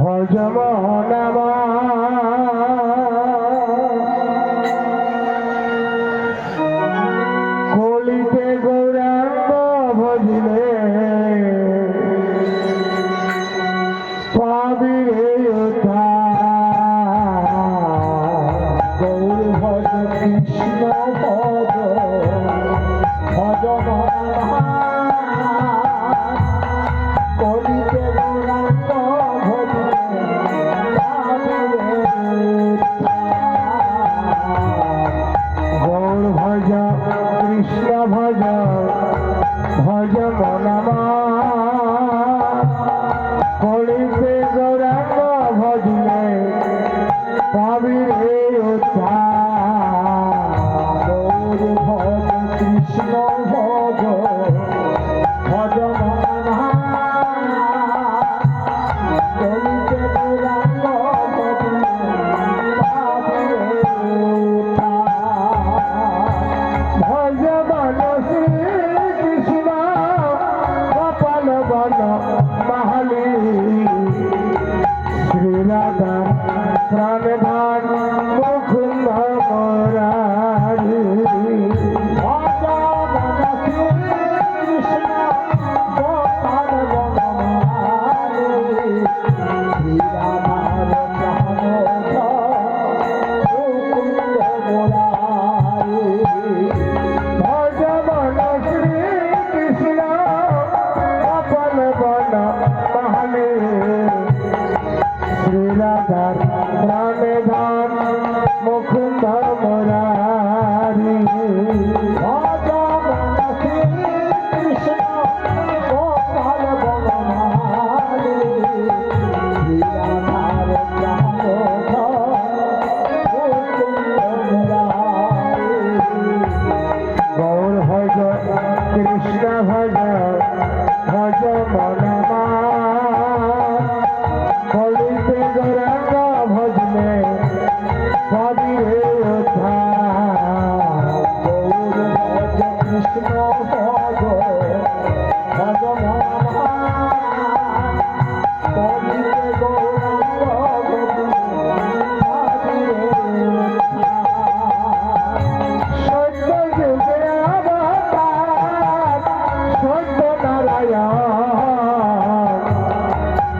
ভজমহনামা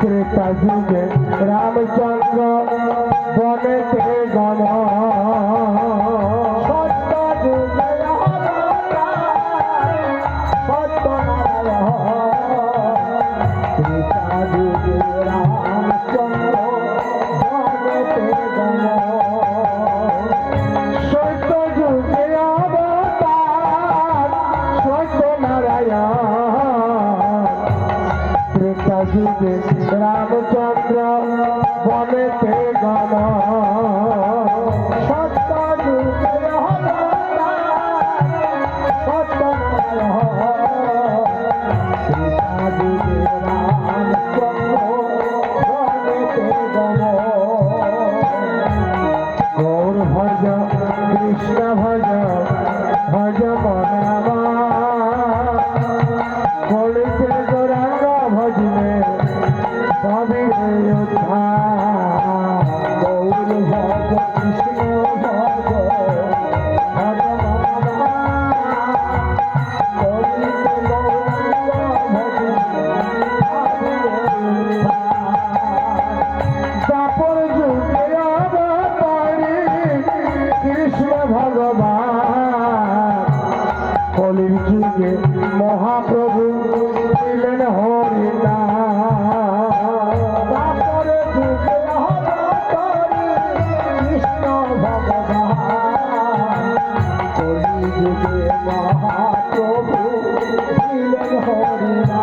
শ্রীকৃষ্ণ রামচন্দ্র বনে રે ગાના কলির যুগে মহাপ্রভু ছিলেন হরিতা কলির যুগে মহাপ্রভু ছিলেন হরিতা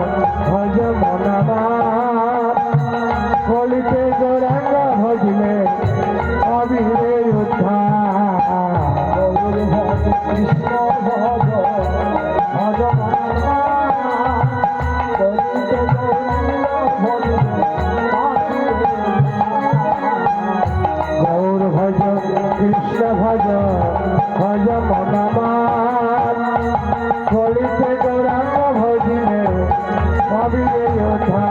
ভাবিয়ে কথা